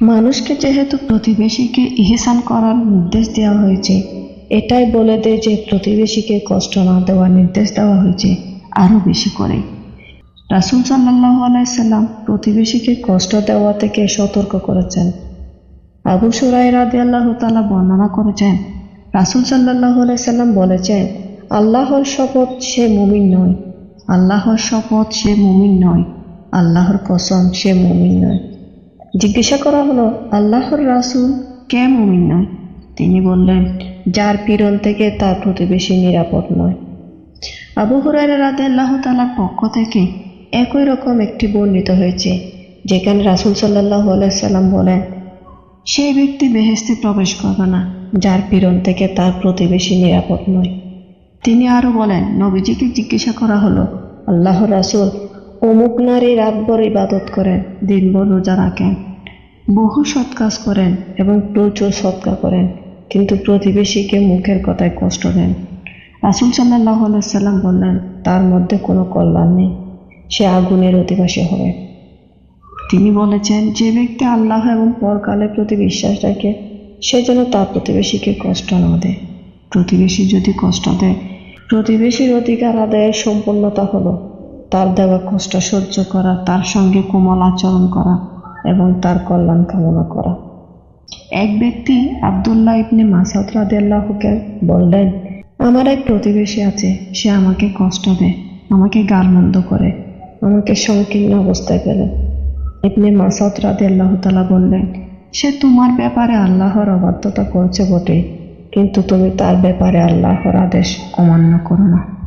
মানুষকে যেহেতু প্রতিবেশীকে ইহসান করার নির্দেশ দেওয়া হয়েছে, এটাই বলে দেয় যে প্রতিবেশীকে কষ্ট না দেওয়ার নির্দেশ দেওয়া হয়েছে আরও বেশি করে। রাসুল সাল্লাহ আলাইসাল্লাম প্রতিবেশীকে কষ্ট দেওয়া থেকে সতর্ক করেছেন। আবু সুরাই রাদি আল্লাহ তালা বর্ণনা করেছেন, রাসুল সাল্লাহ আলাইসাল্লাম বলেছেন, আল্লাহর শপথ সে মুমিন নয়। আল্লাহর শপথ সে মুমিন নয়। আল্লাহর কসম সে মুমিন নয়। জিজ্ঞাসা করা হলো, আল্লাহর রাসুল কে মুমিন নয়? তিনি বললেন, যার পীড়ন থেকে তার প্রতিবেশী নিরাপদ নয়। আবু হুরায়রা রাতে আল্লাহ তালার পক্ষ থেকে একই রকম একটি বর্ণিত হয়েছে, যেখানে রাসুল সাল্লাহ সাল্লাম বলেন সেই ব্যক্তি বেহেস্তে প্রবেশ করবে না, যার পীড়ন থেকে তার প্রতিবেশী নিরাপদ নয়। তিনি আরও বলেন, নবীজিকে জিজ্ঞাসা করা হলো আল্লাহ রাসুল অমুক নারী রাতভর ইবাদত করেন, দিনভর রোজা রাখেন, বহু সৎ কাজ করেন এবং প্রচুর সৎকার করেন, কিন্তু প্রতিবেশীকে মুখের কথায় কষ্ট দেন। রাসুল সাল্লাহ সাল্লাম বললেন, তার মধ্যে কোনো কল্যাণ নেই, সে আগুনের অধিবাসী হবে। তিনি বলেছেন, যে ব্যক্তি আল্লাহ এবং পরকালের প্রতি বিশ্বাস রাখে, সে যেন তার প্রতিবেশীকে কষ্ট না দেয়। প্রতিবেশী যদি কষ্ট দেয়, প্রতিবেশীর অধিকার আদায়ের সম্পূর্ণতা হলো তার দেওয়া কষ্ট সহ্য করা, তার সঙ্গে কোমল আচরণ করা এবং তার কল্যাণ কামনা করা। এক ব্যক্তি আবদুল্লাহ ইবনে মাসাদ রাদিয়াল্লাহুকে বললেন, আমার এক প্রতিবেশী আছে, সে আমাকে কষ্ট দেয়, আমাকে গালমন্দ করে, আমাকে সংকীর্ণ অবস্থায় পেলে ইবনে মাসাদ রাদিয়াল্লাহু তাআলা বললেন, সে তোমার ব্যাপারে আল্লাহর অবাধ্যতা করছে বটে কিন্তু তুমি তার ব্যাপারে আল্লাহর আদেশ অমান্য করো না।